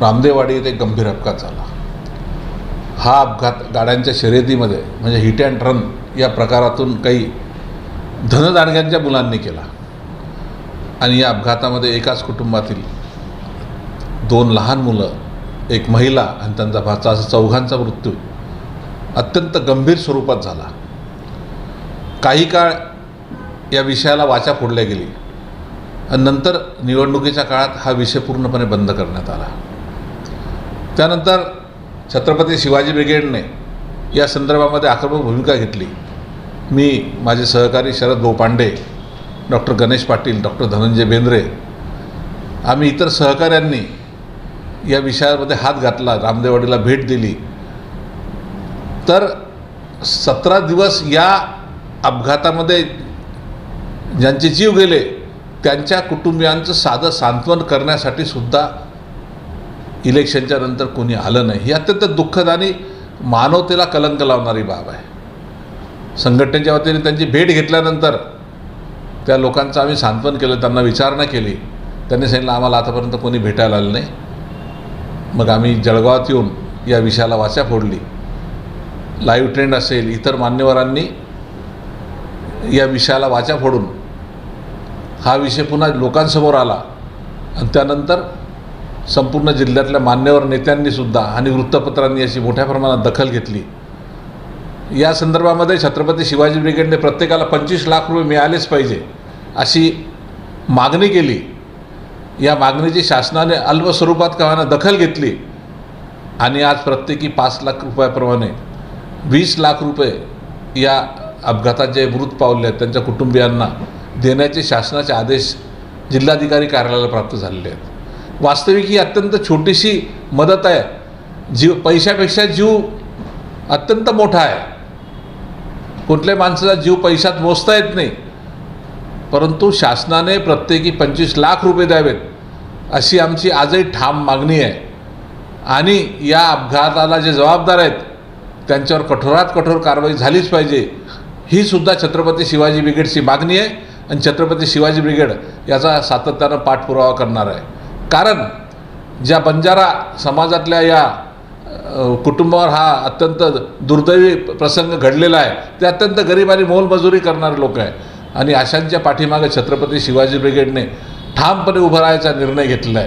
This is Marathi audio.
रामदेवाडी येथे एक गंभीर अपघात झाला. हा अपघात गाड्यांच्या शर्यतीमध्ये म्हणजे हिट अँड रन या प्रकारातून काही धनदाडग्यांच्या मुलांनी केला. आणि या अपघातामध्ये एकाच कुटुंबातील दोन लहान मुलं एक महिला आणि त्यांचा भाचा असं चौघांचा मृत्यू अत्यंत गंभीर स्वरूपात झाला. काही काळ या विषयाला वाचा फोडल्या गेली. आणि नंतर निवडणुकीच्या काळात हा विषय पूर्णपणे बंद करण्यात आला. त्यानंतर छत्रपती शिवाजी ब्रिगेडने या संदर्भामध्ये आक्रमक भूमिका घेतली. मी माझे सहकारी शरद गोपांडे डॉक्टर गणेश पाटील डॉक्टर धनंजय बेंद्रे आम्ही इतर सहकाऱ्यांनी या विषयामध्ये हात घातला रामदेवाडीला भेट दिली. तर सतरा दिवस या अपघातामध्ये ज्यांचे जीव गेले त्यांच्या कुटुंबियांचं साधं सांत्वन करण्यासाठी सुद्धा इलेक्शनच्या नंतर कोणी आलं नाही. ही अत्यंत दुःखद आणि मानवतेला कलंक लावणारी बाब आहे. संघटनेच्या वतीने त्यांची भेट घेतल्यानंतर त्या लोकांचं आम्ही सांत्वन केलं त्यांना विचारणा केली. त्यांनी सांगितलं आम्हाला आतापर्यंत कोणी भेटायला आलं नाही. मग आम्ही जळगावात येऊन या विषयाला वाचा फोडली. लाईव्ह ट्रेंड असेल इतर मान्यवरांनी या विषयाला वाचा फोडून हा विषय पुन्हा लोकांसमोर आला. आणि त्यानंतर संपूर्ण जिल्ह्यातल्या मान्यवर नेत्यांनीसुद्धा आणि वृत्तपत्रांनी अशी मोठ्या प्रमाणात दखल घेतली. या संदर्भामध्ये छत्रपती शिवाजी ब्रिगेडने प्रत्येकाला पंचवीस लाख रुपये मिळालेच पाहिजे अशी मागणी केली. या मागणीची शासनाने अल्प स्वरूपात का दखल घेतली आणि आज प्रत्येकी पाच लाख रुपयाप्रमाणे वीस लाख रुपये या अपघातात जे मृत पावले आहेत त्यांच्या कुटुंबियांना देण्याचे शासनाचे आदेश जिल्हाधिकारी कार्यालयाला प्राप्त झालेले आहेत. वास्तविक ही अत्यंत छोटीशी मदत आहे. जीव पैशापेक्षा जीव अत्यंत मोठा आहे. कुठल्याही माणसाचा जीव पैशात मोजता येत नाही. परंतु शासनाने प्रत्येकी पंचवीस लाख रुपये द्यावेत अशी आमची आजही ठाम मागणी आहे. आणि या अपघाताला जे जबाबदार आहेत त्यांच्यावर कठोरात कठोर कारवाई झालीच पाहिजे. ही सुद्धा छत्रपती शिवाजी ब्रिगेडची मागणी आहे आणि छत्रपती शिवाजी ब्रिगेड याचा सातत्यानं पाठपुरावा करणार आहे. कारण ज्या बंजारा समाजातल्या या कुटुंबावर हा अत्यंत दुर्दैवी प्रसंग घडलेला आहे ते अत्यंत गरीब आणि मोलमजुरी करणारे लोक आहे आणि अशांच्या पाठीमागे छत्रपती शिवाजी ब्रिगेडने ठामपणे उभं राहायचा निर्णय घेतलेला आहे.